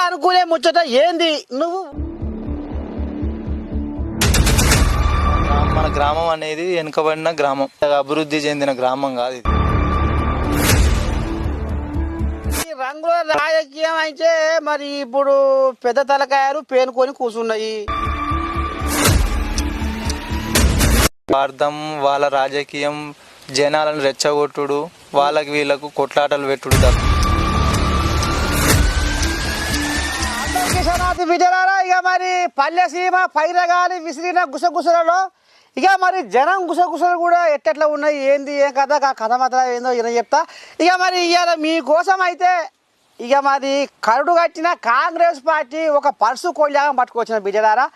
ప్రజలు అనుకునే ముచ్చట ఏంది? నువ్వు మన గ్రామం అనేది వెనుకబడిన గ్రామం. అభివృద్ధి చెందిన గ్రామం కాదు ఇది. ఈ రంగుల రాజకీయం అయితే మరి ఇప్పుడు పెద్ద తలకాయలు పేనుకొని కూర్చున్నాయి. స్వార్థం వాళ్ళ రాజకీయం జనాలను రెచ్చగొట్టుడు వాళ్ళకి వీళ్ళకు కొట్లాటలు పెట్టుడు తప్ప. కిషనాథ్ విజయనారా ఇక మరి పల్లెసీమ పైరగాలి విసిరిన గుసగుసలలో ఇక మరి జనం గుసగుసలు కూడా ఎట్టెట్లా ఉన్నాయి ఏంది ఏం కథ ఆ కథ మాత్రం ఏందో ఇలా చెప్తా. ఇక మరి ఇవాళ మీకోసం అయితే ఇక మరి కరుడు కట్టిన కాంగ్రెస్ పార్టీ ఒక పర్సు కోళ్ళగా పట్టుకొచ్చిన బిడ్డలారా.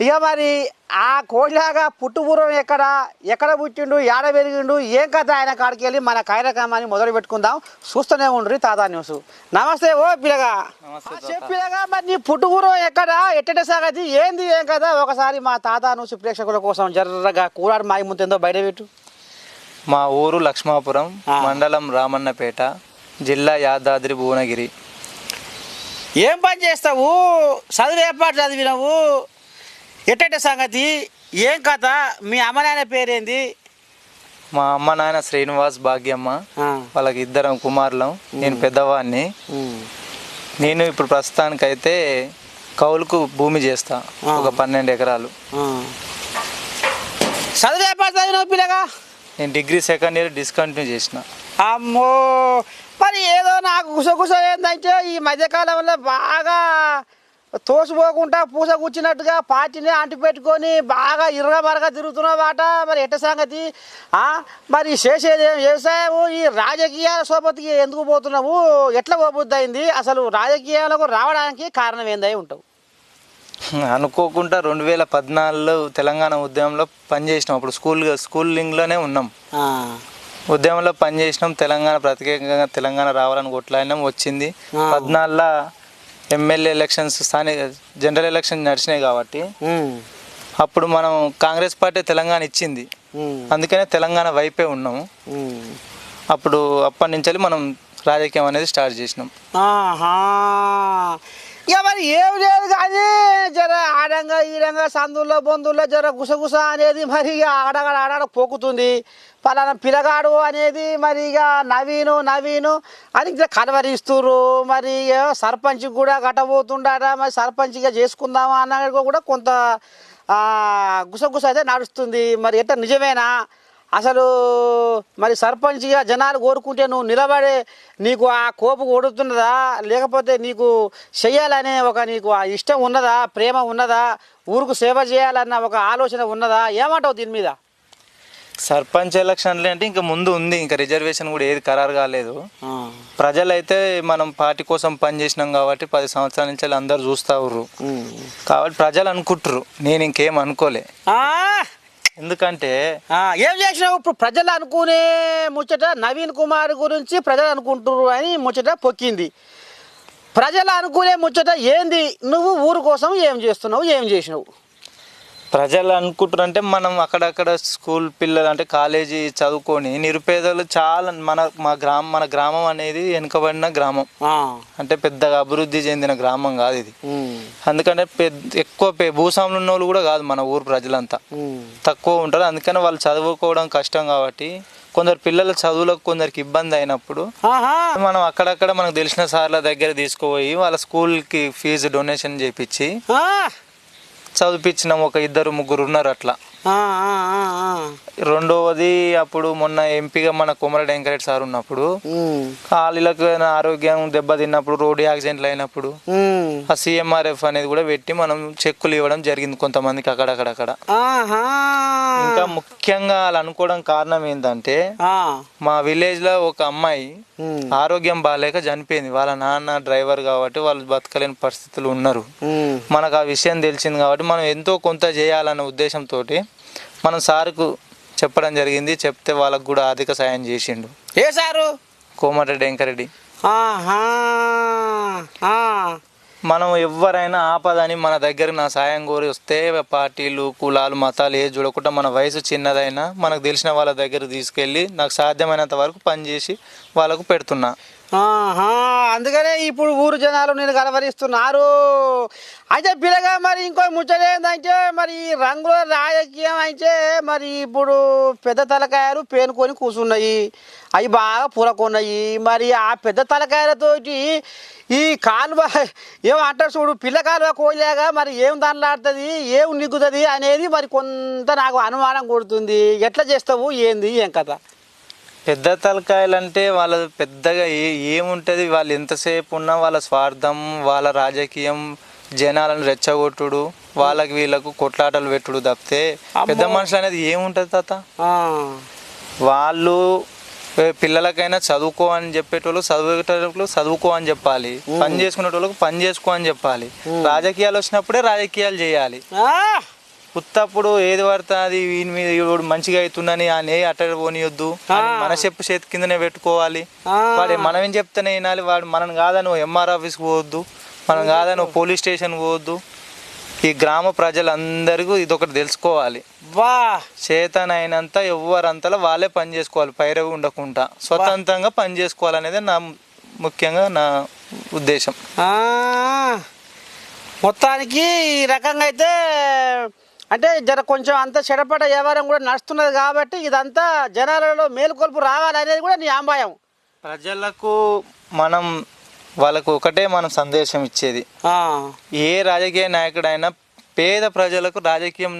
ఇక మరి ఆ కోళ్ళగా పుట్టుపూర్వం ఎక్కడ? ఎక్కడ పుట్టిండు? ఏడ పెరిగిండు? ఏం కథ ఆయన కాడికి వెళ్ళి మన కార్యక్రమాన్ని మొదలు పెట్టుకుందాం. చూస్తూనే ఉండ్రి తాతా న్యూస్. నమస్తే ఓ పిల్లగా. చెప్పినగా మరి నీ పుట్టుకూరం ఎక్కడ? ఎట్టట సాగది? ఏంది ఏం కదా ఒకసారి మా తాత నువ్వు ప్రేక్షకుల కోసం జర్రగా కూడాడు మాయి ముంతేందో బయట పెట్టు. మా ఊరు లక్ష్మాపురం. మండలం రామన్నపేట జిల్లా యాదాద్రి భువనగిరి. ఏం పని చేస్తావు? చదువు ఏర్పాటు చదివినావు? ఎట్టట సంగతి? ఏం కథ? మీ అమ్మ నాయన పేరేంది? మా అమ్మ నాయన శ్రీనివాస్ భాగ్యమ్మ. వాళ్ళకి ఇద్దరం కుమారులం. నేను పెద్దవాడిని నేను ఇప్పుడు ప్రస్తుతానికైతే కౌలుకు భూమి చేస్తా. ఒక పన్నెండు ఎకరాలు. చదువు పిల్లగా? నేను డిగ్రీ సెకండ్ ఇయర్ డిస్కంటిన్యూ చేసిన. అమ్మో! మరి ఏదో నాకు గుసగుస ఏంటంటే ఈ మధ్యకాలంలో బాగా తోసిపోకుండా పూస కూర్చున్నట్టుగా పార్టీని అంటి పెట్టుకొని బాగా ఇరగ మరగా తిరుగుతున్నావు బాట మరి ఎట్ట సంగతి? మరి చేసేది వ్యవసాయం ఈ రాజకీయాల సోపతికి ఎందుకు పోతున్నావు? ఎట్లా పోబుద్ది అయింది అసలు రాజకీయాలకు రావడానికి కారణం ఏందై ఉంటావు? అనుకోకుండా రెండు వేల పద్నాలుగులో తెలంగాణ ఉద్యమంలో పనిచేసినాం. అప్పుడు స్కూల్ స్కూలింగ్లోనే ఉన్నాం. ఉద్యమంలో పనిచేసినాం. తెలంగాణ ప్రత్యేకంగా తెలంగాణ రావాలని కొట్లాడినాం. వచ్చింది. పద్నాలుగులో ఎమ్మెల్యే ఎలక్షన్స్ స్థానిక జనరల్ ఎలక్షన్ నడిచినాయి కాబట్టి అప్పుడు మనం కాంగ్రెస్ పార్టీ తెలంగాణ ఇచ్చింది. అందుకనే తెలంగాణ వైపే ఉన్నాము. అప్పుడు అప్పటి నుంచి మనం రాజకీయం అనేది స్టార్ట్ చేసినాం. ఇక మరి ఏం లేదు కానీ జర ఆడంగా ఈడంగా సందుల్లో బొందుల్లో జర గుసగుస అనేది మరి ఇక ఆడగాడ ఆడాడ పోకుతుంది. పలానా పిల్లగాడు అనేది మరి ఇక నవీను నవీను అని ఇట్లా కలవరిస్తుర్రు. మరి సర్పంచ్ కూడా గట్టబోతుండట మరి సర్పంచ్గా చేసుకుందామా? అన్న కూడా కొంత గుసగుస అయితే నడుస్తుంది. మరి ఎట్లా నిజమేనా? అసలు మరి సర్పంచ్గా జనాలు కోరుకుంటే నువ్వు నిలబడే నీకు ఆ కోపు కొడుతున్నదా లేకపోతే నీకు చెయ్యాలనే ఒక నీకు ఆ ఇష్టం ఉన్నదా? ప్రేమ ఉన్నదా? ఊరుకు సేవ చేయాలన్న ఒక ఆలోచన ఉన్నదా? ఏమంటావు దీని మీద? సర్పంచ్ ఎలక్షన్లు అంటే ఇంకా ముందు ఉంది. ఇంకా రిజర్వేషన్ కూడా ఏది ఖరారు కాలేదు. ప్రజలైతే మనం పార్టీ కోసం పనిచేసినాం కాబట్టి పది సంవత్సరాల నుంచి వాళ్ళు అందరు చూస్తా ఉర్రు. కాబట్టి ప్రజలు అనుకుంటారు నేను ఇంకేం అనుకోలే. ఎందుకంటే ఏం చేసినావు? ఇప్పుడు ప్రజలు అనుకునే ముచ్చట నవీన్ కుమార్ గురించి ప్రజలు అనుకుంటున్నారు అని ముచ్చట పొక్కింది. ప్రజలు అనుకునే ముచ్చట ఏంది? నువ్వు ఊరు కోసం ఏం చేస్తున్నావు? ఏం చేసినావు? ప్రజలు అనుకుంటారు అంటే మనం అక్కడక్కడ స్కూల్ పిల్లలు అంటే కాలేజీ చదువుకొని నిరుపేదలు చాలా మన మా గ్రామం మన గ్రామం అనేది వెనుకబడిన గ్రామం. అంటే పెద్దగా అభివృద్ధి చెందిన గ్రామం కాదు ఇది. ఉమ్, అందుకంటే పెద్ద ఎక్కువ భూస్వాములు ఉన్న వాళ్ళు కూడా కాదు మన ఊరు ప్రజలంతా. తక్కువ ఉంటారు. అందుకని వాళ్ళు చదువుకోవడం కష్టం కాబట్టి కొందరు పిల్లల చదువులకు కొందరికి ఇబ్బంది అయినప్పుడు మనం అక్కడక్కడ మనకు తెలిసిన సార్ల దగ్గర తీసుకుపోయి వాళ్ళ స్కూల్కి ఫీజు డొనేషన్ చేపించి ఆ, చదివిపించినాం ఒక ఇద్దరు ముగ్గురు ఉన్నారు అట్లా. రెండవది అప్పుడు మొన్న ఎంపీగా మన కుమరడి వెంకరెడ్డి సార్ ఉన్నప్పుడు ఖాళీలకు ఆరోగ్యం దెబ్బతిన్నప్పుడు రోడ్డు యాక్సిడెంట్లు అయినప్పుడు. ఆ సీఎంఆర్ఎఫ్ అనేది కూడా పెట్టి మనం చెక్కులు ఇవ్వడం జరిగింది కొంతమందికి అక్కడక్కడక్కడ ఇంకా ముఖ్యంగా వాళ్ళు అనుకోవడం కారణం ఏంటంటే మా విలేజ్లో ఒక అమ్మాయి ఆరోగ్యం బాగాలేక చనిపోయింది. వాళ్ళ నాన్న డ్రైవర్ కాబట్టి వాళ్ళు బతకలేని పరిస్థితులు ఉన్నారు. మనకు ఆ విషయం తెలిసింది కాబట్టి మనం ఎంతో కొంత చేయాలన్న ఉద్దేశంతో మనం సార్కు చెప్పడం జరిగింది. చెప్తే వాళ్ళకు కూడా ఆర్థిక సాయం చేసిండు. ఏ సారు? కోమటిరెడ్డి వెంకరెడ్డి. ఆహా మనం ఎవరైనా ఆపదని మన దగ్గర నా సాయం కోరి వస్తే పార్టీలు కులాలు మతాలు ఏది చూడకుండా మన వయసు చిన్నదైనా మనకు తెలిసిన వాళ్ళ దగ్గర తీసుకెళ్ళి నాకు సాధ్యమైనంత వరకు పనిచేసి వాళ్ళకు పెడుతున్నా. అందుకనే ఇప్పుడు ఊరు జనాలు నేను కలవరిస్తున్నారు. అయితే పిల్లగా మరి ఇంకో ముచ్చట ఏంటంటే మరి ఈ రంగుల రాజకీయం అయితే మరి ఇప్పుడు పెద్ద తలకాయలు పేనుకొని కూర్చున్నాయి అవి బాగా పూరకున్నాయి. మరి ఆ పెద్ద తలకాయలతోటి ఈ కాలువ ఏమంటారు చూడు పిల్ల కాలువ కోయలేగా మరి ఏం దానిలాడుతుంది ఏం నిగ్గుతుంది అనేది మరి కొంత నాకు అనుమానం కొడుతుంది. ఎట్లా చేస్తావు ఏంది ఏం కథ? పెద్ద తలకాయలు అంటే వాళ్ళ పెద్దగా ఏ ఏముంటుంది? వాళ్ళు ఎంతసేపు ఉన్నా వాళ్ళ స్వార్థం వాళ్ళ రాజకీయం జనాలను రెచ్చగొట్టుడు వాళ్ళకి వీళ్ళకు కొట్లాటలు పెట్టుడు తప్పితే పెద్ద మనుషులు అనేది ఏముంటుంది తాత? వాళ్ళు పిల్లలకైనా చదువుకో అని చెప్పేటోళ్ళు చదువుకేటోళ్ళు చదువుకో అని చెప్పాలి. పని చేసుకునేటోళ్ళకి పని చేసుకో అని చెప్పాలి. రాజకీయాలు వచ్చినప్పుడే రాజకీయాలు చేయాలి. ఉత్తప్పుడు ఏది పడితే అది వీని మీద ఈవిడు మంచిగా అవుతుందని ఆ నే అట్ట పోనీయొద్దు. మన చెప్పు చేతి కిందనే పెట్టుకోవాలి. వాడు మనం ఏం చెప్తేనే వినాలి. వాడు మనం కాదని ఎంఆర్ ఆఫీస్కి పోవద్దు. మనం కాదని పోలీస్ స్టేషన్ పోవద్దు. ఈ గ్రామ ప్రజలందరికీ ఇది ఒకటి తెలుసుకోవాలి. వా. చేతనైనంత ఎవరంతలో వాళ్ళే పని చేసుకోవాలి. పైరవి ఉండకుండా. స్వతంత్రంగా పని చేసుకోవాలనేది నా ముఖ్యంగా నా ఉద్దేశం. మొత్తానికి ఈ రకంగా అయితే అంటే జర కొంచెం అంత చెడపట వ్యవహారం కూడా నడుస్తున్నది కాబట్టి ఇదంతా జనాలలో మేలుకొల్పు రావాలనేది కూడా నీ అంబాయం ప్రజలకు మనం వాళ్ళకు ఒకటే మనం సందేశం ఇచ్చేది. ఏ రాజకీయ నాయకుడైనా పేద ప్రజలకు రాజకీయం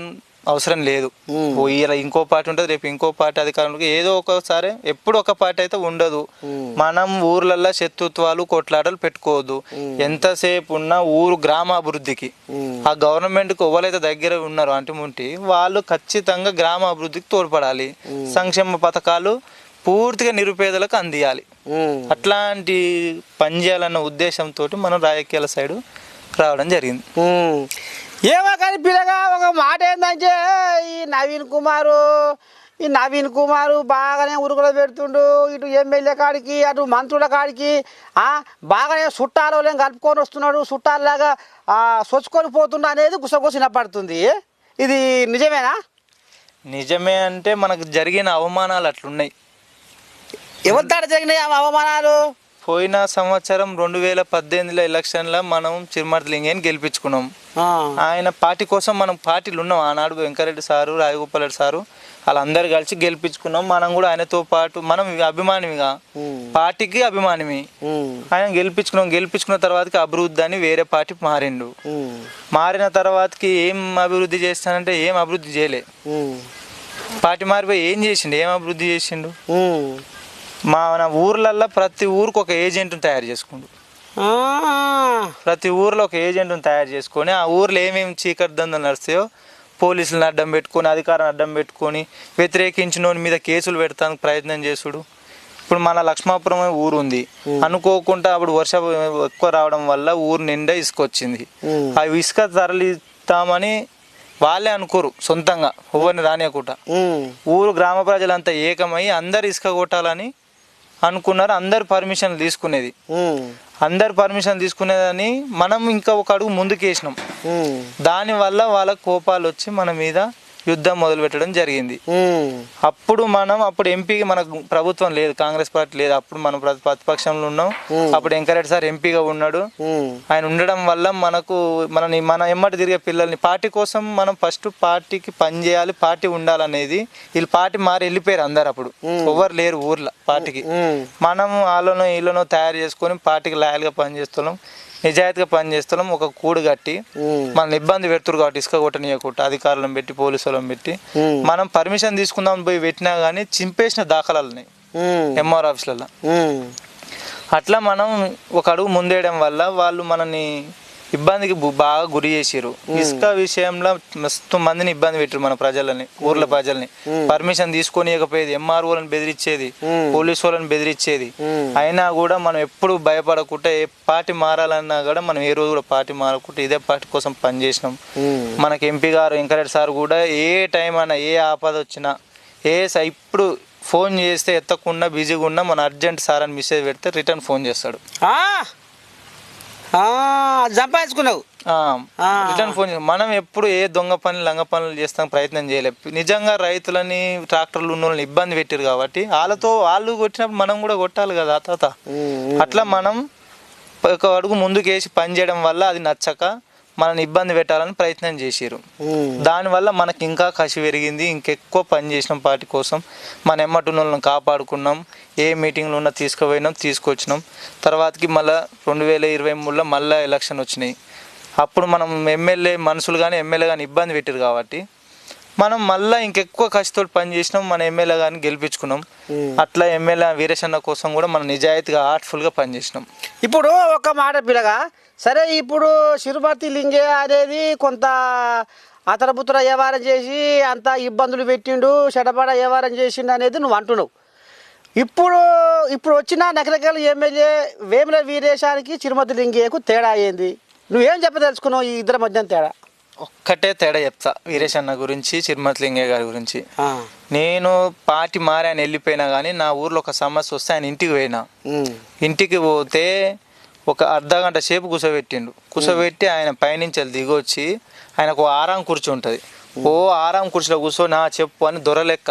అవసరం లేదు. ఇలా ఇంకో పార్టీ ఉంటుంది రేపు ఇంకో పార్టీ అధికారంలోకి ఏదో ఒకసారి ఎప్పుడు ఒక పార్టీ అయితే ఉండదు. మనం ఊర్లల్లో శత్రుత్వాలు కొట్లాటలు పెట్టుకోవద్దు. ఎంతసేపు ఉన్నా ఊరు గ్రామాభివృద్ధికి. మ్మ్. ఆ గవర్నమెంట్కి ఎవరైతే దగ్గర ఉన్నారో అంటుముంటి వాళ్ళు ఖచ్చితంగా గ్రామాభివృద్ధికి తోడ్పడాలి. సంక్షేమ పథకాలు పూర్తిగా నిరుపేదలకు అందియాలి. అట్లాంటి పని చేయాలన్న ఉద్దేశంతో మనం రాజకీయాల సైడు రావడం జరిగింది. ఏమో కానీ పిల్లగా ఒక మాట ఏంటంటే ఈ నవీన్ కుమారు ఈ నవీన్ కుమారు బాగానే ఉరుకులు పెడుతుండు ఇటు ఎమ్మెల్యే కాడికి అటు మంత్రుల కాడికి బాగానే చుట్టాలు కలుపుకొని వస్తున్నాడు చుట్టాలలాగా సొచ్చుకొని పోతుండు అనేది గుసగుసిన పడుతుంది ఇది నిజమేనా? నిజమే అంటే మనకు జరిగిన అవమానాలు అట్లున్నాయి. ఎవరి తాడ జరిగినాయి అవమానాలు? పోయిన సంవత్సరం రెండు వేల పద్దెనిమిదిలో ఎలక్షన్లో మనం చిరుమర్తి గెలిపించుకున్నాం. ఆయన పార్టీ కోసం మనం పార్టీలు ఉన్నాం. ఆనాడు వెంకరెడ్డి సారు రాజగోపాల్ రెడ్డి సారు వాళ్ళందరూ కలిసి గెలిపించుకున్నాం. మనం కూడా ఆయనతో పాటు మనం అభిమానిమిగా ఉమ్. పార్టీకి అభిమానిమి. ఆయన గెలిపించుకున్నాం. గెలిపించుకున్న తర్వాతకి అభివృద్ధి అని వేరే పార్టీ మారిండు. మారిన తర్వాతకి ఏం అభివృద్ధి చేస్తానంటే ఏం అభివృద్ధి చేయలే. పార్టీ మారిపోయి ఏం చేసిండు? ఏం అభివృద్ధి చేసిండు? మన ఊర్లల్లో ప్రతి ఊరికి ఒక ఏజెంట్ని తయారు చేసుకుండు. ప్రతి ఊర్లో ఒక ఏజెంట్ని తయారు చేసుకొని ఆ ఊర్లో ఏమేమి చీకటి దందలు నడుస్తాయో పోలీసులను అడ్డం పెట్టుకొని అధికారం అడ్డం పెట్టుకొని వ్యతిరేకించిన మీద కేసులు పెడతానికి ప్రయత్నం చేసుడు ఇప్పుడు మన లక్ష్మాపురం ఊరు ఉంది అనుకోకుండా అప్పుడు వర్ష ఎక్కువ రావడం వల్ల ఊరు నిండా ఇసుక వచ్చింది. ఆ ఇసుక తరలిస్తామని వాళ్ళే అనుకోరు సొంతంగా ఎవరిని రానియకుండా. ఊరు గ్రామ ప్రజలంతా ఏకమై అందరు ఇసుక కొట్టాలని అనుకున్నారు అందరు పర్మిషన్ తీసుకునేది. అందరు పర్మిషన్ తీసుకునేదని మనం ఇంకా ఒక అడుగు ముందుకేసినాం. దానివల్ల వాళ్ళ కోపాలు వచ్చి మన మీద యుద్ధం మొదలు పెట్టడం జరిగింది. అప్పుడు మనం అప్పుడు ఎంపీకి మనకు ప్రభుత్వం లేదు కాంగ్రెస్ పార్టీ లేదు. అప్పుడు మనం ప్రతి- ప్రతిపక్షంలో ఉన్నాం. అప్పుడు వెంకరెడ్డి సార్ ఎంపీగా ఉన్నాడు. ఆయన ఉండడం వల్ల మనకు మనని మన ఎమ్మటి తిరిగే పిల్లల్ని పార్టీ కోసం మనం ఫస్ట్ పార్టీకి పని చేయాలి పార్టీ ఉండాలనేది. వీళ్ళు పార్టీ మారి వెళ్ళిపోయారు అందరు అప్పుడు. ఎవరు లేరు ఊర్లో పార్టీకి. మనం వాళ్ళనో వీళ్ళనో తయారు చేసుకొని పార్టీకి లాయల్గా పనిచేస్తున్నాం. నిజాయితీగా పనిచేస్తున్నాం ఒక కూడు కట్టి. మనల్ని ఇబ్బంది పెడుతురు కాబట్టి ఇసుక కొట్టనీయకుండా అధికారులను పెట్టి పోలీసు వాళ్ళని పెట్టి. మనం పర్మిషన్ తీసుకుందాం పోయి పెట్టినా కానీ చింపేసిన దాఖలాలని. ఎంఆర్ ఆఫీసులలో. అట్లా మనం ఒక అడుగు ముందేయడం వల్ల వాళ్ళు మనని ఇబ్బందికి బాగా గురి చేసిరు ఇసుక విషయంలో మస్తు మందిని ఇబ్బంది పెట్టారు మన ప్రజలని ఊర్ల ప్రజల్ని. పర్మిషన్ తీసుకొని ఇవ్వకపోయేది ఎంఆర్ఓలను బెదిరించేది. పోలీసు వాళ్ళని బెదిరించేది. అయినా కూడా మనం ఎప్పుడు భయపడకుండా ఏ పార్టీ మారాలన్నా కూడా మనం ఏ రోజు కూడా పార్టీ మారకుండా ఇదే పార్టీ కోసం పనిచేసినాం. మనకి ఎంపీ గారు వెంకరెడ్డి సార్ కూడా ఏ టైం అయినా ఏ ఆపద వచ్చినా ఏ ఇప్పుడు ఫోన్ చేస్తే ఎత్తకుండా బిజీగా ఉన్నా మన అర్జెంట్ సార్ అని మెసేజ్ పెడితే రిటర్న్ ఫోన్ చేస్తాడు. సంపాదించుకున్నావు. రిటర్న్ ఫోన్ మనం ఎప్పుడు ఏ దొంగ పని లంగ పనులు చేస్తాం ప్రయత్నం చేయలేదు నిజంగా రైతులని ట్రాక్టర్లు ఉన్న వాళ్ళని ఇబ్బంది పెట్టారు కాబట్టి వాళ్ళతో వాళ్ళు కొట్టినప్పుడు మనం కూడా కొట్టాలి కదా తాత. అట్లా మనం ఒక అడుగు ముందుకు వేసి పని చేయడం వల్ల అది నచ్చక మనని ఇబ్బంది పెట్టాలని ప్రయత్నం చేసిరు. దానివల్ల మనకి ఇంకా కసి పెరిగింది. ఇంకెక్కువ పని చేసినాం పార్టీ కోసం. మన ఎమ్మటున్న వాళ్ళని కాపాడుకున్నాం. ఏ మీటింగ్లు ఉన్నా తీసుకుపోయినాం తీసుకొచ్చినాం. తర్వాతకి మళ్ళీ రెండు వేల ఇరవై మూడులో మళ్ళీ ఎలక్షన్ వచ్చినాయి. అప్పుడు మనం ఎమ్మెల్యే మనుషులు కానీ ఎమ్మెల్యే కానీ ఇబ్బంది పెట్టారు కాబట్టి మనం మళ్ళీ ఇంకెక్కువ కసితో పని చేసినాం మన ఎమ్మెల్యే గారిని గెలిపించుకున్నాం. అట్లా ఎమ్మెల్యే వీరేశన్న కోసం కూడా మనం నిజాయితీగా ఆర్ట్ఫుల్గా పనిచేసినాం ఇప్పుడు ఒక మాట పిల్లగా సరే ఇప్పుడు శిరుమతి లింగే అనేది కొంత అతరపుతర వ్యవహారం చేసి అంత ఇబ్బందులు పెట్టిండు చెడపడ వ్యవహారం చేసిండు అనేది నువ్వు అంటున్నావు. ఇప్పుడు ఇప్పుడు వచ్చిన నకరకాల ఎమ్మెల్యే వేముల వీరేశానికి చిరుమతి లింగేకు తేడా అయ్యింది నువ్వేం చెప్పదలుచుకున్నావు ఈ ఇద్దరి మధ్య తేడా? ఒక్కటే తేడా చెప్తా వీరేశన్న గురించి చిరుమతిలింగయ్య గారి గురించి. నేను పార్టీ మారి ఆయన వెళ్ళిపోయినా కానీ నా ఊర్లో ఒక సమస్య వస్తే ఆయన ఇంటికి పోయినా. ఇంటికి పోతే ఒక అర్ధ గంట సేపు కూర్చోబెట్టిండు కూర్చోబెట్టి ఆయన పైనుంచి వెళ్ళి దిగొచ్చి ఆయనకు ఓ ఆరాం కుర్చీ ఉంటుంది. ఓ ఆరాం కుర్చీలో కూర్చో నా చెప్పు అని దొరలెక్క.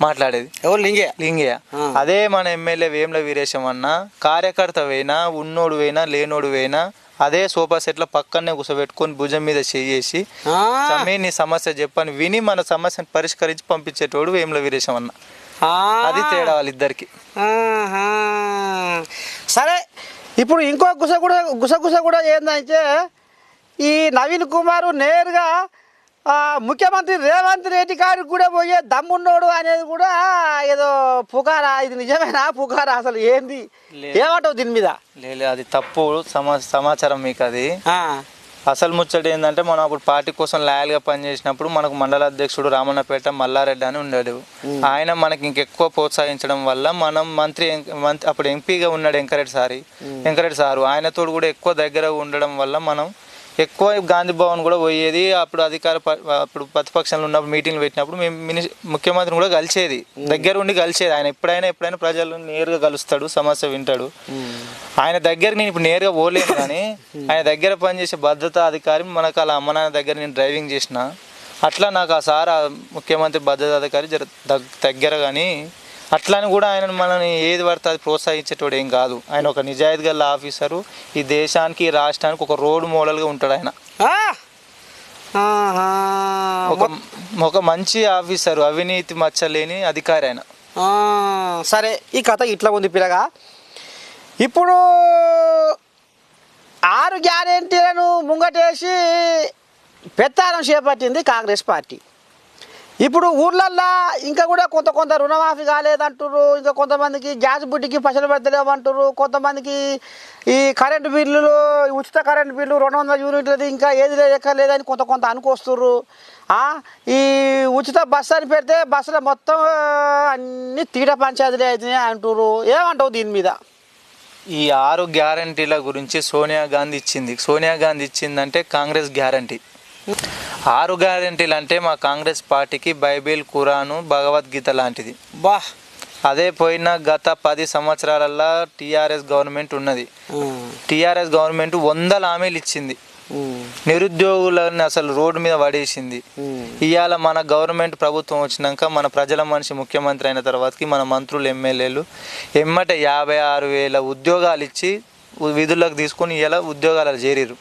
మాట్లాడేది. ఎవరు? లింగే లింగయ్య. అదే మన ఎమ్మెల్యే వేముల వీరేశం అన్న కార్యకర్త వేయినా ఉన్నోడు వేయినా లేనోడు వేయినా అదే సోఫా సెట్ల పక్కనే కూర్చోబెట్టుకొని భుజం మీద చేసి. సమీ నీ సమస్య చెప్పని విని మన సమస్యను పరిష్కరించి పంపించేటోడు వేముల వీరేశం అన్న. అది తేడా వాళ్ళిద్దరికి. సరే ఇప్పుడు ఇంకో గుస కూడా గుసగుస కూడా ఏంటంటే ఈ నవీన్ కుమార్ నేరుగా ముఖ్యమంత్రి రేవంత్ రెడ్డి గారికి కూడా పోయే దమ్మున్నోడు అనేది కూడా ఏదో పుకారా ఇది నిజమేనా పుకారా అసలు ఏంది. ఏమంటావు దీని మీద? లేదు అది తప్పు సమా సమాచారం మీకు అది. అసలు ముచ్చట ఏంటంటే మనం అప్పుడు పార్టీ కోసం లాయల్గా పనిచేసినప్పుడు మనకు మండల అధ్యక్షుడు రామన్నపేట మల్లారెడ్డి అని ఉన్నాడు ఆయన మనకి ఇంకెక్కువ ప్రోత్సహించడం వల్ల మనం మంత్రి మంత్రి అప్పుడు ఎంపీగా ఉన్నాడు వెంకరెడ్డి సారి. వెంకరెడ్డి సారు. ఆయనతో కూడా ఎక్కువ దగ్గర ఉండడం వల్ల మనం ఎక్కువ గాంధీ భవన్ కూడా పోయేది అప్పుడు అధికార అప్పుడు ప్రతిపక్షంలో ఉన్నప్పుడు మీటింగ్లు పెట్టినప్పుడు మేము మిని ముఖ్యమంత్రిని కూడా కలిసేది. దగ్గర ఉండి కలిసేది. ఆయన ఎప్పుడైనా ఎప్పుడైనా ప్రజలు నేరుగా కలుస్తాడు సమస్య వింటాడు. ఆయన దగ్గర నేను ఇప్పుడు నేరుగా పోలేను కానీ ఆయన దగ్గర పనిచేసే భద్రతా అధికారి మనకు అలా అమ్మ నాన్న దగ్గర నేను డ్రైవింగ్ చేసిన అట్లా నాకు ఆ సార్ ఆ ముఖ్యమంత్రి భద్రతా అధికారి దగ్గర కానీ అట్లని కూడా ఆయన మనని ఏది పడితే అది ప్రోత్సహించేటోడు ఏం కాదు. ఆయన ఒక నిజాయితీ గల ఆఫీసరు. ఈ దేశానికి ఈ రాష్ట్రానికి ఒక రోడ్ మోడల్గా ఉంటాడు ఆయన. ఒక ఒక మంచి ఆఫీసరు అవినీతి మచ్చలేని అధికారి ఆయన. సరే ఈ కథ ఇట్లా ఉంది పిల్లగా. ఇప్పుడు ఆరు గ్యారెంటీలను ముంగటేసి పెత్తానం చేపట్టింది కాంగ్రెస్ పార్టీ. ఇప్పుడు ఊర్లల్లో ఇంకా కూడా కొంత కొంత రుణమాఫీ కాలేదంటారు ఇంకా కొంతమందికి గ్యాస్ బుడ్డికి పసలు పెడతలేమంటారు కొంతమందికి ఈ కరెంటు బిల్లులు ఉచిత కరెంటు బిల్లు రెండు వందల యూనిట్లది ఇంకా ఏది లెక్క లేదని కొంత కొంత అనుకొస్తున్నారు ఈ ఉచిత బస్సు అని పెడితే బస్సులో మొత్తం అన్ని తీట పంచాయతీలు అవుతున్నాయి అంటారు ఏమంటావు దీని మీద? ఈ ఆరు గ్యారంటీల గురించి సోనియా గాంధీ ఇచ్చింది. సోనియా గాంధీ ఇచ్చిందంటే కాంగ్రెస్ గ్యారంటీ. ఆరు గ్యారంటీలు అంటే మా కాంగ్రెస్ పార్టీకి బైబిల్ ఖురాను భగవద్గీత లాంటిది. బా అదే పోయిన గత పది సంవత్సరాలలో టీఆర్ఎస్ గవర్నమెంట్ ఉన్నది. టీఆర్ఎస్ గవర్నమెంట్ వందల హామీలు ఇచ్చింది. నిరుద్యోగులను అసలు రోడ్డు మీద పడేసింది. ఇవాళ మన గవర్నమెంట్ ప్రభుత్వం వచ్చినాక మన ప్రజల మనిషి ముఖ్యమంత్రి అయిన తర్వాతకి మన మంత్రులు ఎమ్మెల్యేలు ఎమ్మట యాభై ఆరు వేల ఉద్యోగాలు ఇచ్చి విధులకు తీసుకొని ఇలా ఉద్యోగాలు చేరిరు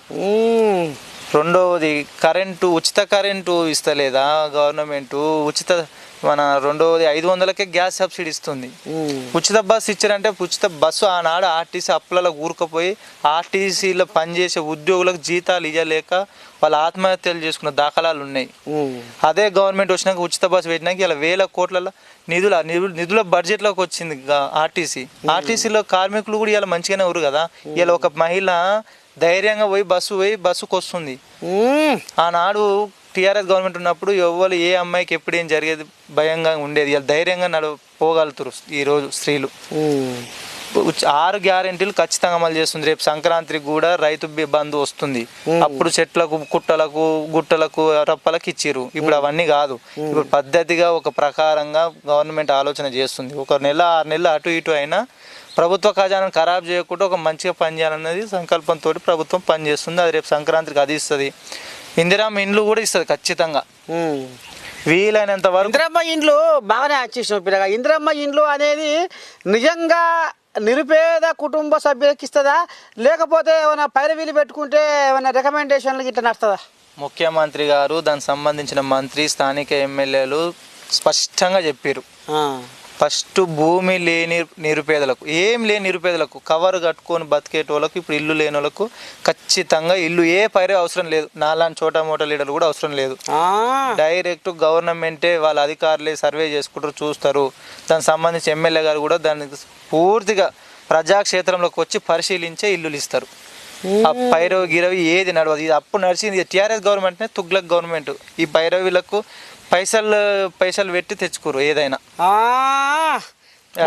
రెండవది కరెంటు ఉచిత కరెంటు ఇస్తలేదా గవర్నమెంట్? ఉచిత మన రెండవది ఐదు వందలకే గ్యాస్ సబ్సిడీ ఇస్తుంది. ఉచిత బస్సు ఇచ్చారంటే ఉచిత బస్సు ఆనాడు ఆర్టీసీ అప్పులలో ఊరుకుపోయి ఆర్టీసీలో పనిచేసే ఉద్యోగులకు జీతాలు ఇవ్వలేక వాళ్ళ ఆత్మహత్యలు చేసుకున్న దాఖలాలు ఉన్నాయి. అదే గవర్నమెంట్ వచ్చినాక ఉచిత బస్సు పెట్టినాక ఇలా వేల కోట్ల నిధుల నిధుల బడ్జెట్లోకి వచ్చింది ఆర్టీసీ. ఆర్టీసీలో కార్మికులు కూడా ఇలా మంచిగానే ఊరు కదా. ఇలా ఒక మహిళ ధైర్యంగా పోయి బస్సు పోయి బస్సుకు వస్తుంది. ఆనాడు టీఆర్ఎస్ గవర్నమెంట్ ఉన్నప్పుడు ఎవ్వరు ఏ అమ్మాయికి ఎప్పుడు ఏం జరిగేది భయంగా ఉండేది. ధైర్యంగా నడు పోగలుగుతారు ఈరోజు స్త్రీలు. ఆరు గ్యారెంటీలు ఖచ్చితంగా అమలు చేస్తుంది. రేపు సంక్రాంతికి కూడా రైతు బంధు వస్తుంది. అప్పుడు చెట్లకు కుట్టలకు గుట్టలకు రప్పలకు ఇచ్చిర్రు. ఇప్పుడు అవన్నీ కాదు. ఇప్పుడు పద్ధతిగా ఒక ప్రకారంగా గవర్నమెంట్ ఆలోచన చేస్తుంది. ఒక నెల ఆరు నెలలు అటు ఇటు అయినా ప్రభుత్వ ఖజానాను ఖరాబ్ చేయకుండా ఒక మంచిగా పనిచేయాలన్నది సంకల్పంతో ప్రభుత్వం పనిచేస్తుంది. అది రేపు సంక్రాంతికి అది ఇస్తుంది. ఇందిరామ ఇండ్లు కూడా ఇస్తుంది ఖచ్చితంగా. వీలైనంత వరకు ఇందిరమ్మ ఇండ్లు బాగానే వచ్చేసాం పిల్లగా. ఇందిరమ్మ ఇండ్లు అనేది నిజంగా నిరుపేద కుటుంబ సభ్యులకి ఇస్తుందా? లేకపోతే ఏమైనా పైరవీలు పెట్టుకుంటే ఏమైనా రికమెండేషన్లు ఇట్లా నడుస్తుందా? ముఖ్యమంత్రి గారు దానికి సంబంధించిన మంత్రి స్థానిక ఎమ్మెల్యేలు స్పష్టంగా చెప్పారు ఫస్ట్ భూమి లేని నిరుపేదలకు ఏం లేని నిరుపేదలకు కవర్ కట్టుకొని బతికేటోళ్ళకు ఇప్పుడు ఇల్లు లేని వాళ్ళకు ఖచ్చితంగా ఇల్లు ఏ పైరే అవసరం లేదు. నాలాంటి చోటా మోటా లీడర్లు కూడా అవసరం లేదు. డైరెక్ట్ గవర్నమెంటే వాళ్ళ అధికారులే సర్వే చేసుకుంటారు చూస్తారు. దానికి సంబంధించి ఎమ్మెల్యే గారు కూడా దానికి పూర్తిగా ప్రజాక్షేత్రంలోకి వచ్చి పరిశీలించే ఇల్లులు ఇస్తారు. ఆ పైరవి గిరవి ఏది నడవదు. ఇది అప్పుడు నడిచింది టీఆర్ఎస్ గవర్నమెంట్నే తుగ్లక్ గవర్నమెంట్. ఈ పైరవీలకు పైసలు పైసలు పెట్టి తెచ్చుకోరు ఏదైనా.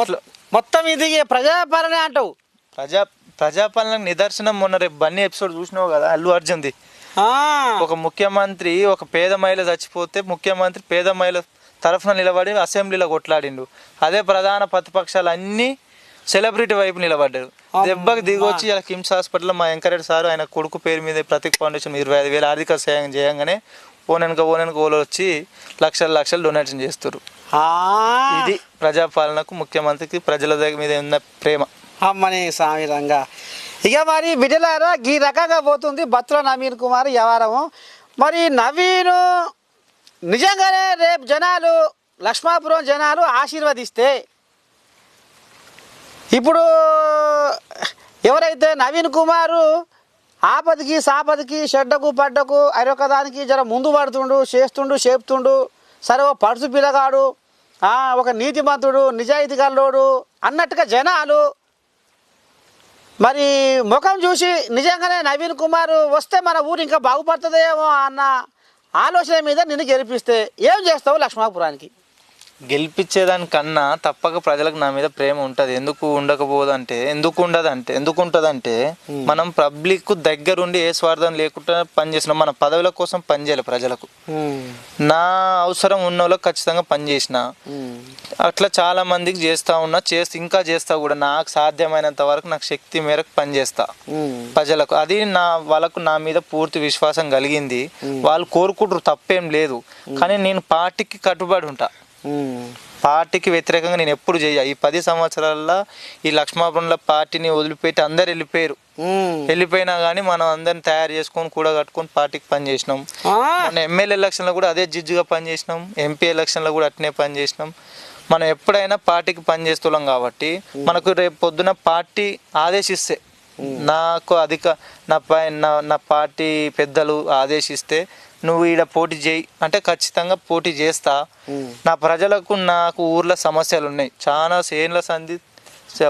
అట్లా. మొత్తం ఇది ప్రజాపాలనే అంటావు. ప్రజా ప్రజాపాలనకు నిదర్శనం మొన్న రేపు బన్నీ ఎపిసోడ్ చూసినావు కదా అల్లు అర్జున్ది. ఒక ముఖ్యమంత్రి ఒక పేద మహిళ చచ్చిపోతే ముఖ్యమంత్రి పేద మహిళ తరఫున నిలబడి అసెంబ్లీలో కొట్లాడిండు. అదే ప్రధాన ప్రతిపక్షాలు అన్ని సెలబ్రిటీ వైపు నిలబడ్డారు. దెబ్బకి దిగొచ్చి ఇలా కిమ్స్ హాస్పిటల్లో మా వెంకరెడ్డి సార్ ఆయన కొడుకు పేరు మీద ప్రతీక్ ఫౌండేషన్ ఇరవై ఐదు వేల ఆర్థిక సాయం చేయంగానే ఓనెనక ఓనెనక ఓలో వచ్చి లక్షల లక్షలు డొనేషన్ చేస్తారు ఇది ప్రజాపాలనకు ముఖ్యమంత్రికి ప్రజల దగ్గర మీద ఉన్న ప్రేమ. అమ్మని స్వామి రంగా. ఇక మరి బిడ్డలారా ఈ రకంగా పోతుంది బత్తుల నవీన్ కుమార్ వ్యవహారము. మరి నవీను నిజంగానే రేపు జనాలు లక్ష్మాపురం జనాలు ఆశీర్వదిస్తే ఇప్పుడు ఎవరైతే నవీన్ కుమారు ఆపదికి సాపదికి చెడ్డకు పడ్డకు అరొకదానికి జర ముందు పడుతుండు చేస్తుండు చేపుతుండు. సరే ఓ పడుచు పిల్లగాడు ఒక నీతిమంతుడు నిజాయితీ గల్లోడు అన్నట్టుగా జనాలు. మరి ముఖం చూసి నిజంగానే నవీన్ కుమార్ వస్తే మన ఊరు ఇంకా బాగుపడుతుందేమో అన్న ఆలోచన మీద నిన్ను గెలిపిస్తే ఏం చేస్తావు లక్ష్మాపురానికి గెలిపించేదానికన్నా తప్పక ప్రజలకు నా మీద ప్రేమ ఉంటుంది. ఎందుకు ఉండకపోదంటే ఎందుకు ఉండదంటే ఎందుకు ఉంటుందంటే మనం పబ్లిక్ దగ్గరుండి ఏ స్వార్థం లేకుండా పనిచేసినాం మన పదవుల కోసం పనిచేయాలి ప్రజలకు. నా అవసరం ఉన్న వాళ్ళకి ఖచ్చితంగా పనిచేసిన అట్లా చాలా మందికి చేస్తా ఉన్నా చేస్తా ఇంకా చేస్తా కూడా నాకు సాధ్యమైనంత వరకు నాకు శక్తి మేరకు పనిచేస్తా. ప్రజలకు అది నా వాళ్ళకు నా మీద పూర్తి విశ్వాసం కలిగింది. వాళ్ళు కోరుకుంటారు తప్పేం లేదు. కానీ నేను పార్టీకి కట్టుబడి ఉంటా. పార్టీకి వ్యతిరేకంగా నేను ఎప్పుడు చేయ ఈ పది సంవత్సరాల్లో ఈ లక్ష్మాపురంలో పార్టీని వదిలిపెట్టి అందరు వెళ్ళిపోయారు. వెళ్ళిపోయినా కానీ మనం అందరిని తయారు చేసుకొని కూడా కట్టుకొని పార్టీకి పని చేసినాం. మన ఎమ్మెల్యే ఎలక్షన్లో కూడా అదే జిజ్జుగా పని చేసినాం. ఎంపీ ఎలక్షన్లో కూడా అట్నే పని చేసినాం. మనం ఎప్పుడైనా పార్టీకి పని చేస్తున్నాం కాబట్టి మనకు రేపు పొద్దున పార్టీ ఆదేశిస్తే నాకు అధిక నా పై నా నా పార్టీ పెద్దలు ఆదేశిస్తే నువ్వు ఈడ పోటీ చేయి. అంటే ఖచ్చితంగా పోటీ చేస్తా. నా ప్రజలకు నాకు ఊర్లో సమస్యలు ఉన్నాయి చాలా సేన్ల సంధి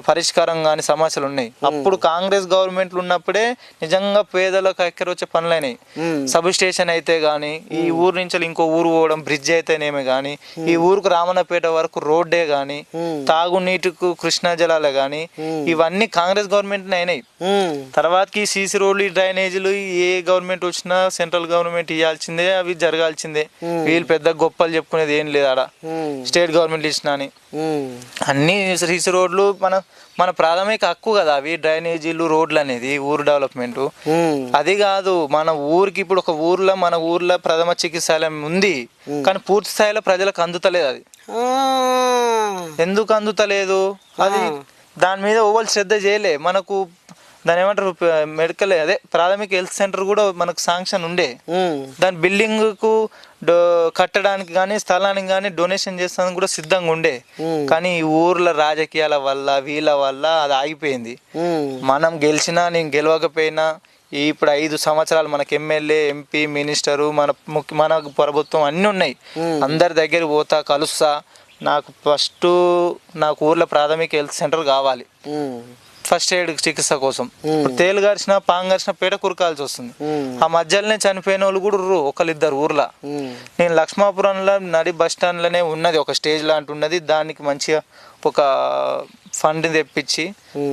పరిష్కారం కాని సమస్యలు ఉన్నాయి. అప్పుడు కాంగ్రెస్ గవర్నమెంట్లు ఉన్నప్పుడే నిజంగా పేదలకు ఎక్కర వచ్చే పనులైనాయి. సబ్ స్టేషన్ అయితే గాని ఈ ఊరు నుంచి ఇంకో ఊరు పోవడం బ్రిడ్జ్ అయితేనేమి గాని ఈ ఊరుకు రామన్నపేట వరకు రోడ్డే గాని తాగునీటికి కృష్ణా జలాలే గాని ఇవన్నీ కాంగ్రెస్ గవర్నమెంట్ అయినాయి. తర్వాతకి ఈ సీసీ రోడ్లు డ్రైనేజీలు ఏ గవర్నమెంట్ వచ్చినా సెంట్రల్ గవర్నమెంట్ ఇవ్వాల్సిందే అవి జరగాల్సిందే. వీళ్ళు పెద్ద గొప్పలు చెప్పుకునేది ఏం లేదు ఆడ స్టేట్ గవర్నమెంట్ ఇచ్చిన అని. అన్ని సీసీ రోడ్లు మన మన ప్రాథమిక హక్కు కదా అవి డ్రైనేజీలు రోడ్లు అనేది ఊరు డెవలప్మెంట్. అది కాదు మన ఊరికి ఇప్పుడు ఒక ఊర్లో మన ఊర్లో ప్రథమ చికిత్సాలయం ఉంది కానీ పూర్తి స్థాయిలో ప్రజలకు అందుతలేదు అది. ఎందుకు అందుతలేదు? అది దాని మీద ఓవల్ శ్రద్ధ చేయలే. మనకు దాని ఏమంటారు మెడికల్ అదే ప్రాథమిక హెల్త్ సెంటర్ కూడా మనకు శాంక్షన్ ఉండే. దాని బిల్డింగ్కు డో కట్టడానికి కానీ స్థలానికి కానీ డొనేషన్ చేస్తానికి కూడా సిద్ధంగా ఉండే. కానీ ఈ ఊర్ల రాజకీయాల వల్ల వీళ్ళ వల్ల అది ఆగిపోయింది. మనం గెలిచినా నేను గెలవకపోయినా ఇప్పుడు ఐదు సంవత్సరాలు మనకి ఎమ్మెల్యే ఎంపీ మినిస్టరు మన ముఖ్య మన ప్రభుత్వం అన్నీ ఉన్నాయి. అందరి దగ్గర పోతా కలుస్తా నాకు ఫస్ట్ నాకు ఊర్లో ప్రాథమిక హెల్త్ సెంటర్ కావాలి. ఫస్ట్ ఎయిడ్ చికిత్స కోసం. తేలు గడిచిన పాము గడిచిన పేట కురకాల్సి వస్తుంది. ఆ మధ్యలోనే చనిపోయిన వాళ్ళు కూడా ఉర్రు ఒకళ్ళిద్దరు ఊర్లో. నేను లక్ష్మాపురంలో నడి బస్ స్టాండ్లోనే ఉన్నది ఒక స్టేజ్ లాంటి ఉన్నది. దానికి మంచిగా ఒక ఫండ్ తెప్పించి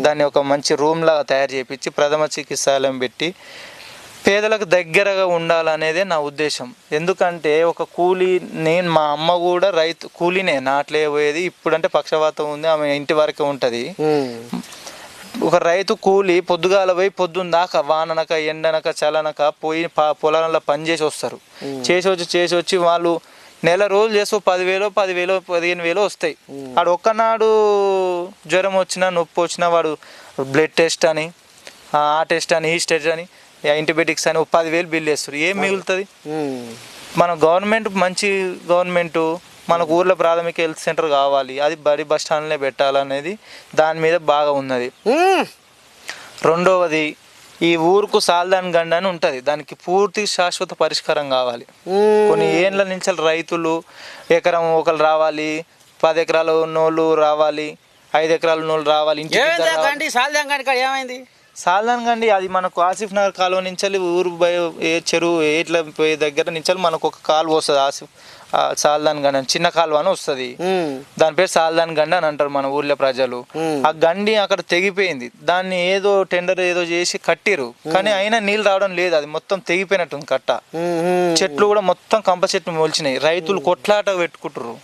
దాన్ని ఒక మంచి రూమ్ లాగా తయారు చేపించి ప్రథమ చికిత్సాలయం పెట్టి పేదలకు దగ్గరగా ఉండాలనేదే నా ఉద్దేశం. ఎందుకంటే ఒక కూలీ నేను మా అమ్మ కూడా రైతు కూలీనే నాట్లే పోయేది ఇప్పుడంటే పక్షవాతం ఉంది ఆమె ఇంటి వరకే ఉంటుంది. ఒక రైతు కూలి పొద్దుగాల పోయి పొద్దున్న దాకా వాననక ఎండనక చలనక పోయి పొలాలలో పని చేసి వస్తారు. చేసి వచ్చి చేసి వచ్చి వాళ్ళు నెల రోజులు చేసి ఓ పదివేలు పదివేలు పదిహేను వేలు వస్తాయి. ఆడు ఒక్కనాడు జ్వరం వచ్చినా నొప్పి వచ్చినా వాడు బ్లడ్ టెస్ట్ అని ఆ టెస్ట్ అని ఈ టెస్ట్ అని యాంటీబయాటిక్స్ అని పదివేలు బిల్ చేస్తారు. ఏం మిగులుతుంది? మన గవర్నమెంట్ మంచి గవర్నమెంట్ మనకు ఊర్లో ప్రాథమిక హెల్త్ సెంటర్ కావాలి అది బడి బస్ స్టాండ్లే పెట్టాలనేది దాని మీద బాగా ఉన్నది. రెండవది ఈ ఊరుకు సాల్దాన్ గండ అని ఉంటుంది. దానికి పూర్తి శాశ్వత పరిష్కారం కావాలి. కొన్ని ఏండ్ల నుంచి రైతులు ఎకరం ఒకరు రావాలి పది ఎకరాలు ఉన్నోళ్ళు రావాలి ఐదు ఎకరాలు ఉన్నోళ్ళు రావాలి రావాలి. గండి? ఏమైంది? సాల్దాన్ గండి అది మనకు ఆసిఫ్ నగర్ కాలువ నుంచి ఊరు చెరువు ఏట్ల పోయే దగ్గర నుంచి మనకు ఒక కాలువ వస్తుంది ఆసిఫ్ సాల్దాన్ గండి అని చిన్న కాలువ అని వస్తుంది దాని పేరు సాల్దాన్ గండి అని అంటారు మన ఊర్లో ప్రజలు. ఆ గండి అక్కడ తెగిపోయింది. దాన్ని ఏదో టెండర్ ఏదో చేసి కట్టిరు. కానీ అయినా నీళ్ళు రావడం లేదు. అది మొత్తం తెగిపోయినట్టుంది కట్ట. చెట్లు కూడా మొత్తం కంప చెట్లు మొలిచినాయి. రైతులు కొట్లాట పెట్టుకుంటారు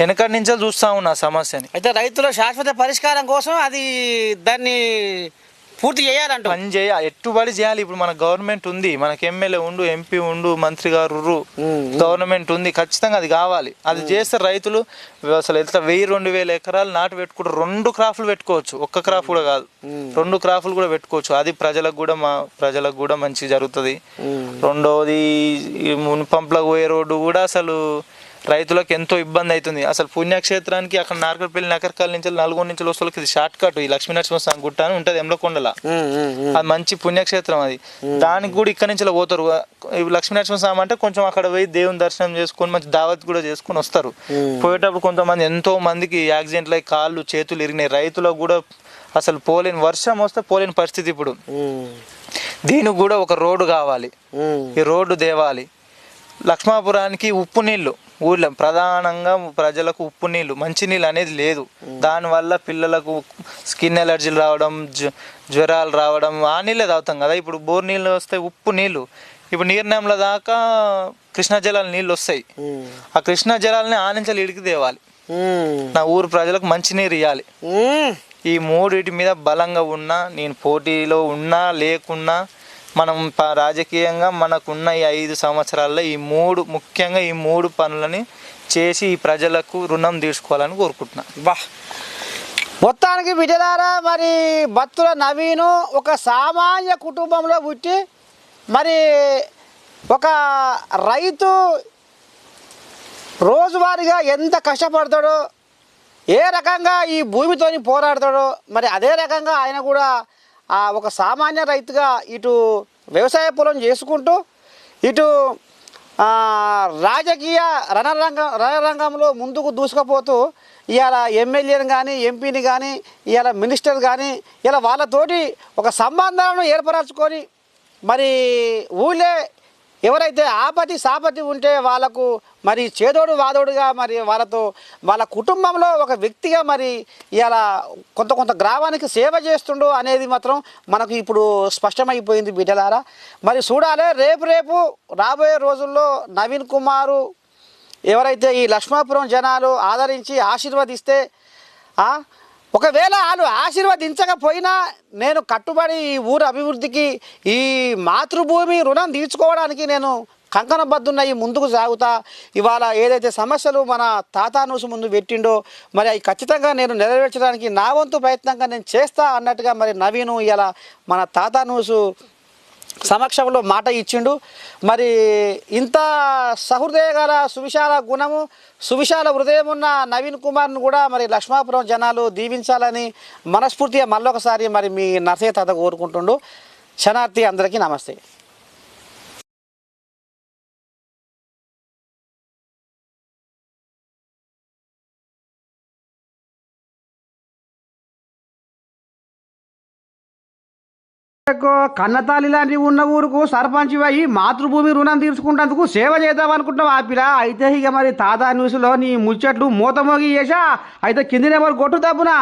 వెనకటి నుంచే చూస్తా ఉన్నా సమస్యని. అయితే రైతుల శాశ్వత పరిష్కారం కోసం అది దాన్ని పూర్తి చేయాలంట. పని చేయ ఎట్టుబడి చేయాలి. ఇప్పుడు మన గవర్నమెంట్ ఉంది. మనకి ఎమ్మెల్యే ఉండు ఎంపీ ఉండు మంత్రి గారు. గవర్నమెంట్ ఉంది. ఖచ్చితంగా అది కావాలి. అది చేస్తే రైతులు అసలు ఎంత వెయ్యి రెండు వేల ఎకరాలు నాటు పెట్టుకుంటారు రెండు క్రాఫ్లు పెట్టుకోవచ్చు. ఒక్క క్రాఫ్ కూడా కాదు. రెండు క్రాఫ్లు కూడా పెట్టుకోవచ్చు. అది ప్రజలకు కూడా మా ప్రజలకు కూడా మంచి జరుగుతుంది. రెండవది మున్పంపులకు పోయే రోడ్డు కూడా అసలు రైతులకు ఎంతో ఇబ్బంది అవుతుంది. అసలు పుణ్యక్షేత్రానికి అక్కడ నార్కపల్లి నకరకాల నుంచి నల్గొండ నుంచి వస్తువులకి ఇది షార్ట్ కట్ ఈ లక్ష్మీనరసింహ స్వామి గుట్ట అని ఉంటుంది ఎమ్లకొండల అది మంచి పుణ్యక్షేత్రం అది. దానికి కూడా ఇక్కడ నుంచి పోతారు. ఈ లక్ష్మీనరసింహ స్వామి అంటే కొంచెం అక్కడ పోయి దేవుని దర్శనం చేసుకొని మంచి దావత్ కూడా చేసుకొని వస్తారు. పోయేటప్పుడు కొంతమంది ఎంతో మందికి యాక్సిడెంట్లు అయి కాళ్ళు చేతులు ఇరిగినాయి. రైతులకు కూడా అసలు పోలేని వర్షం వస్తే పోలేని పరిస్థితి ఇప్పుడు. దీనికి కూడా ఒక రోడ్డు కావాలి. ఈ రోడ్డు దేవాలి లక్ష్మాపురానికి ఉప్పు నీళ్ళు ఊళ్ళో ప్రధానంగా ప్రజలకు ఉప్పు నీళ్ళు అనేది లేదు. దానివల్ల పిల్లలకు స్కిన్ ఎలర్జీలు రావడం జ్వ- జ్వరాలు రావడం ఆ నీళ్ళే తాగుతాం కదా. ఇప్పుడు బోర్ నీళ్ళు వస్తే ఉప్పు నీళ్ళు ఇప్పుడు నీరునేమల దాకా కృష్ణా జలాల నీళ్ళు వస్తాయి. ఆ కృష్ణా జలాలని ఆ నుంచి ఇడికి తేవాలి. నా ఊరు ప్రజలకు మంచి నీరు ఇవ్వాలి ఈ మూడిటి మీద బలంగా ఉన్నా నేను పోటీలో ఉన్నా లేకున్నా మనం ప- రాజకీయంగా మనకున్న ఈ ఐదు సంవత్సరాల్లో ఈ మూడు ముఖ్యంగా ఈ మూడు పనులని చేసి ఈ ప్రజలకు రుణం తీసుకోవాలని కోరుకుంటున్నా. బా మొత్తానికి బిడ్డలారా మరి భక్తుల నవీను ఒక సామాన్య కుటుంబంలో పుట్టి మరి ఒక రైతు రోజువారీగా ఎంత కష్టపడతాడో ఏ రకంగా ఈ భూమితోని పోరాడతాడో మరి అదే రకంగా ఆయన కూడా ఒక సామాన్య రైతుగా ఇటు వ్యవసాయ పొలం చేసుకుంటూ ఇటు రాజకీయ రణరంగం రణరంగంలో ముందుకు దూసుకుపోతూ ఇవాళ ఎమ్మెల్యేని కానీ ఎంపీని కానీ ఇవాళ మినిస్టర్ కానీ ఇలా వాళ్ళతోటి ఒక సంబంధాలను ఏర్పరచుకొని మరి ఊళ్ళే ఎవరైతే ఆపతి సాపతి ఉంటే వాళ్ళకు మరి చేదోడు వాదోడుగా మరి వాళ్ళతో వాళ్ళ కుటుంబంలో ఒక వ్యక్తిగా మరి ఇలా కొంత కొంత గ్రామానికి సేవ చేస్తుండు అనేది మాత్రం మనకు ఇప్పుడు స్పష్టమైపోయింది బిడ్డలారా. మరి చూడాలి రేపు రేపు రాబోయే రోజుల్లో నవీన్ కుమారు ఎవరైతే ఈ లక్ష్మాపురం జనాలు ఆదరించి ఆశీర్వదిస్తే ఒకవేళ వాళ్ళు ఆశీర్వదించకపోయినా నేను కట్టుబడి ఈ ఊరు అభివృద్ధికి ఈ మాతృభూమి రుణం తీర్చుకోవడానికి నేను కంకణబద్దున్నయి ముందుకు సాగుతా. ఇవాళ ఏదైతే సమస్యలు మన తాతానూసు ముందు పెట్టిండో మరి అవి ఖచ్చితంగా నేను నెరవేర్చడానికి నా వంతు ప్రయత్నంగా నేను చేస్తా అన్నట్టుగా మరి నవీను ఇలా మన తాతానూసు సమక్షంలో మాట ఇచ్చిండు. మరి ఇంత సహృదయ గల సువిశాల గుణము సువిశాల హృదయం ఉన్న నవీన్ కుమార్ను కూడా మరి లక్ష్మాపురం జనాలు దీవించాలని మనస్ఫూర్తిగా మళ్ళొకసారి మరి మీ నర్సయ్య తాత కోరుకుంటుండు. శనార్థి అందరికీ నమస్తే. కన్నతాలి లాంటివి ఉన్న ఊరుకు సర్పంచ్ అయ్యి మాతృభూమి రుణం తీర్చుకుంటేందుకు సేవ చేద్దాం అనుకుంటున్నావు ఆ పిల్ల అయితే ఇక మరి తాతా న్యూస్లో నీ ముచ్చట్లు మూతమోగి చేసా అయితే కింది నెంబర్ కొట్టు తప్పునా?